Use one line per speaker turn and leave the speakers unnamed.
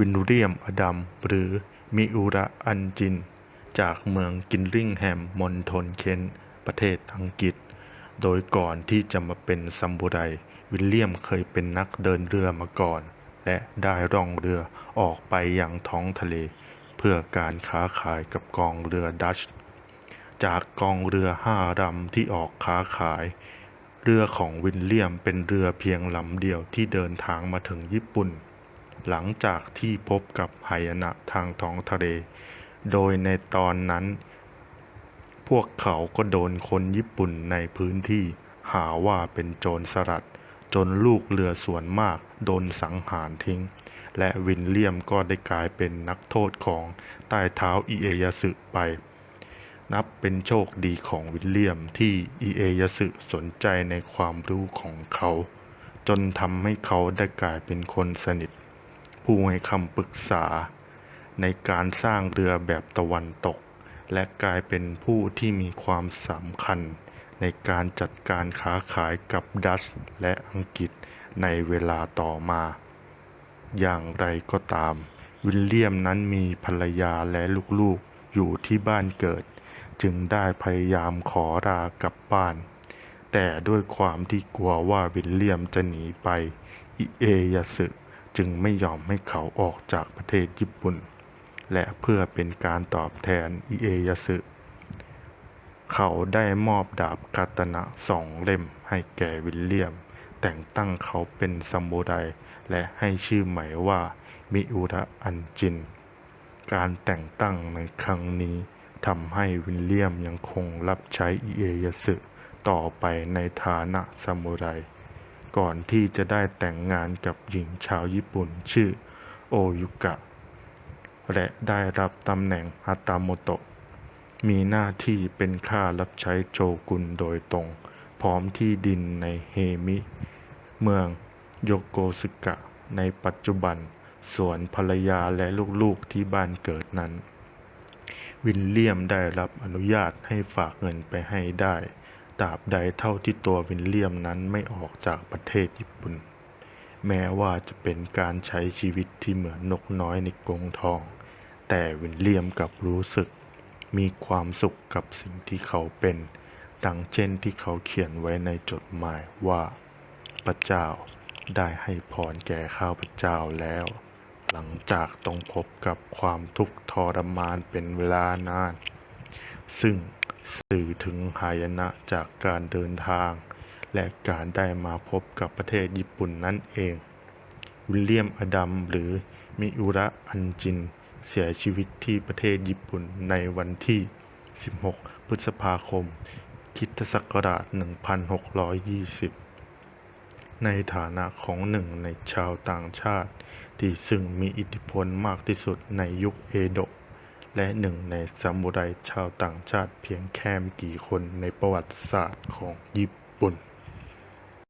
วิลเลียมอดัมหรือมิอุระอันจิน จากเมืองกิลลิงแฮมมณฑลเคนประเทศอังกฤษ โดยก่อนที่จะมาเป็นซามูไร วิลเลียมเคยเป็นนักเดินเรือมาก่อน และได้ร่องเรือออกไปยังท้องทะเล เพื่อการค้าขายกับกองเรือดัช จากกองเรือห้าลำที่ออกค้าขาย เรือของวิลเลียมเป็นเรือเพียงลำเดียวที่เดินทางมาถึงญี่ปุ่น หลังจากที่พบกับหายนะทางท้องทะเล โดยในตอนนั้น พวกเขาก็โดนคนญี่ปุ่นในพื้นที่หาว่าเป็นโจรสลัด จนลูกเรือส่วนมากโดนสังหารทิ้ง และวิลเลียมก็ได้กลายเป็นนักโทษของใต้เท้าอิเอยาสึไป นับเป็นโชคดีของวิลเลียมที่อิเอยาสึสนใจในความรู้ของเขาจนทำให้เขาได้กลายเป็นคนสนิท ผู้ให้คำปรึกษา ในการสร้างเรือแบบตะวันตก และกลายเป็นผู้ที่มีความสำคัญ ในการจัดการค้าขายกับดัชและอังกฤษในเวลาต่อมา อย่างไรก็ตาม วิลเลียมนั้นมีภรรยาและลูกๆอยู่ที่บ้านเกิด จึงได้พยายามขอลากลับบ้าน แต่ด้วยความที่กลัวว่าวิลเลียมจะหนีไป อิเอยสึ จึงไม่ยอมให้เขาออกจากประเทศญี่ปุ่น และเพื่อเป็นการตอบแทนอิเอยสึ เขาได้มอบดาบคาตนะสองเล่มให้แก่วิลเลียม แต่งตั้งเขาเป็นซามูไรและให้ชื่อใหม่ว่ามิอุระอันจิน การแต่งตั้งในครั้งนี้ทำให้วิลเลียมยังคงรับใช้อิเอยสึต่อไปในฐานะซามูไร ก่อนที่จะได้แต่งงานกับหญิงชาวญี่ปุ่นชื่อโอยุกะ และได้รับตำแหน่งฮาตาโมโตะ มีหน้าที่เป็นข้ารับใช้โจกุนโดยตรง พร้อมที่ดินในเฮมิ เมืองโยโกสึกะ ในปัจจุบันส่วนภรรยาและลูกๆที่บ้านเกิดนั้น วิลเลียมได้รับอนุญาตให้ฝากเงินไปให้ได้ ตราบใดเท่าที่ตัววิลเลียมนั้นไม่ออกจากประเทศญี่ปุ่น แม้ว่าจะเป็นการใช้ชีวิตที่เหมือนนกน้อยในกรงทอง แต่วิลเลียมกับรู้สึก มีความสุขกับสิ่งที่เขาเป็น ดังเช่นที่เขาเขียนไว้ในจดหมายว่า พระเจ้าได้ให้พรแก่ข้าพเจ้าแล้ว หลังจากต้องพบกับความทุกข์ทรมานเป็นเวลานาน ซึ่ง สื่อถึงหายนะจากการเดินทาง และการได้มาพบกับประเทศญี่ปุ่นนั่นเอง วิลเลียมอดัมหรือมิอุระอันจิน เสียชีวิตที่ประเทศญี่ปุ่นในวันที่ 16 พฤษภาคมคิตศักราช 1620 ในฐานะของหนึ่งในชาวต่างชาติ ที่ซึ่งมีอิทธิพลมากที่สุดในยุคเอโดะ และหนึ่งในซามูไรชาวต่างชาติเพียงแค่ไม่กี่คนในประวัติศาสตร์ของญี่ปุ่น